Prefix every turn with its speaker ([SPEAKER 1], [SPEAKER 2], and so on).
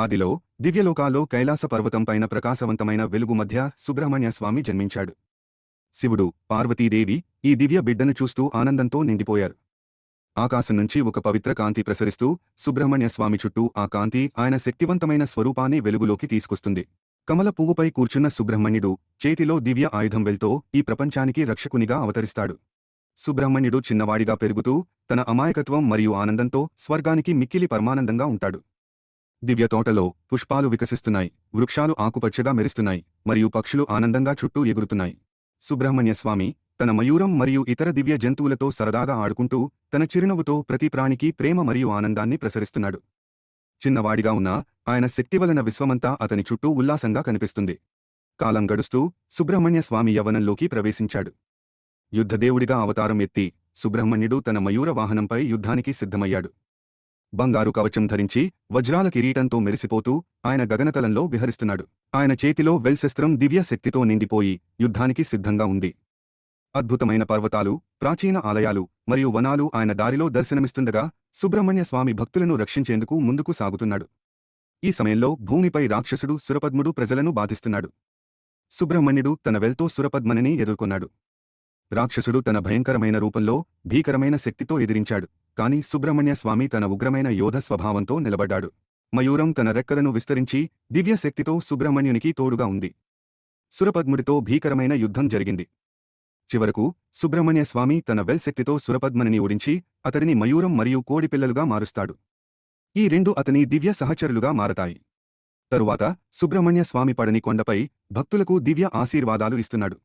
[SPEAKER 1] ఆదిలో దివ్యలోకాల్లో కైలాస పర్వతంపైన ప్రకాశవంతమైన వెలుగు మధ్య సుబ్రహ్మణ్య స్వామి జన్మించాడు. శివుడు పార్వతీదేవి ఈ దివ్య బిడ్డను చూస్తూ ఆనందంతో నిండిపోయారు. ఆకాశం నుంచి ఒక పవిత్ర కాంతి ప్రసరిస్తూ సుబ్రహ్మణ్య స్వామి చుట్టూ ఆ కాంతి ఆయన శక్తివంతమైన స్వరూపాన్ని వెలుగులోకి తీసుకొస్తుంది. కమల పువ్వుపై కూర్చున్న సుబ్రహ్మణ్యుడు చేతిలో దివ్య ఆయుధం వెళ్తో ఈ ప్రపంచానికి రక్షకునిగా అవతరిస్తాడు. సుబ్రహ్మణ్యుడు చిన్నవాడిగా పెరుగుతూ తన అమాయకత్వం మరియు ఆనందంతో స్వర్గానికి మిక్కిలి పరమానందంగా ఉంటాడు. దివ్య తోటలో పుష్పాలు వికసిస్తున్నాయి వృక్షాలు ఆకుపచ్చగా మెరుస్తున్నాయి మరియు పక్షులు ఆనందంగా చుట్టూ ఎగురుతున్నాయి. సుబ్రహ్మణ్య స్వామి తన మయూరం మరియు ఇతర దివ్య జంతువులతో సరదాగా ఆడుకుంటూ తన చిరునవ్వుతో ప్రతి ప్రాణికి ప్రేమ మరియు ఆనందాన్ని ప్రసరిస్తున్నాడు. చిన్నవాడిగా ఉన్న ఆయన శక్తి వలన విశ్వమంతా అతని చుట్టూ ఉల్లాసంగా కనిపిస్తుంది. కాలం గడుస్తూ సుబ్రహ్మణ్య స్వామి యవనంలోకి ప్రవేశించాడు. యుద్ధదేవుడిగా అవతారం ఎత్తి సుబ్రహ్మణ్యుడు తన మయూర వాహనంపై యుద్ధానికి సిద్ధమయ్యాడు. బంగారు కవచం ధరించి వజ్రాల కిరీటంతో మెరిసిపోతూ ఆయన గగనతలంలో విహరిస్తున్నాడు. ఆయన చేతిలో వెల్శస్త్రం దివ్య శక్తితో నిండిపోయి యుద్ధానికి సిద్ధంగా ఉంది. అద్భుతమైన పర్వతాలు ప్రాచీన ఆలయాలు మరియు వనాలు ఆయన దారిలో దర్శనమిస్తుండగా సుబ్రహ్మణ్య స్వామి భక్తులను రక్షించేందుకు ముందుకు సాగుతున్నాడు. ఈ సమయంలో భూమిపై రాక్షసుడు సురపద్ముడు ప్రజలను బాధిస్తున్నాడు. సుబ్రహ్మణ్యుడు తన వెల్తో సురపద్మనిని ఎదుర్కొన్నాడు. రాక్షసుడు తన భయంకరమైన రూపంలో భీకరమైన శక్తితో ఎదిరించాడు. కాని సుబ్రహ్మణ్య స్వామి తన ఉగ్రమైన యోధ స్వభావంతో నిలబడ్డాడు. మయూరం తన రెక్కలను విస్తరించి దివ్యశక్తితో సుబ్రహ్మణ్యునికి తోడుగా ఉంది. సురపద్ముడితో భీకరమైన యుద్ధం జరిగింది. చివరకు సుబ్రహ్మణ్య స్వామి తన వెల్శక్తితో సురపద్మనిని ఓడించి అతడిని మయూరం మరియు కోడిపిల్లలుగా మారుస్తాడు. ఈ రెండు అతని దివ్య సహచరులుగా మారతాయి. తరువాత సుబ్రహ్మణ్య స్వామి పడని కొండపై భక్తులకు దివ్య ఆశీర్వాదాలు ఇస్తున్నాడు.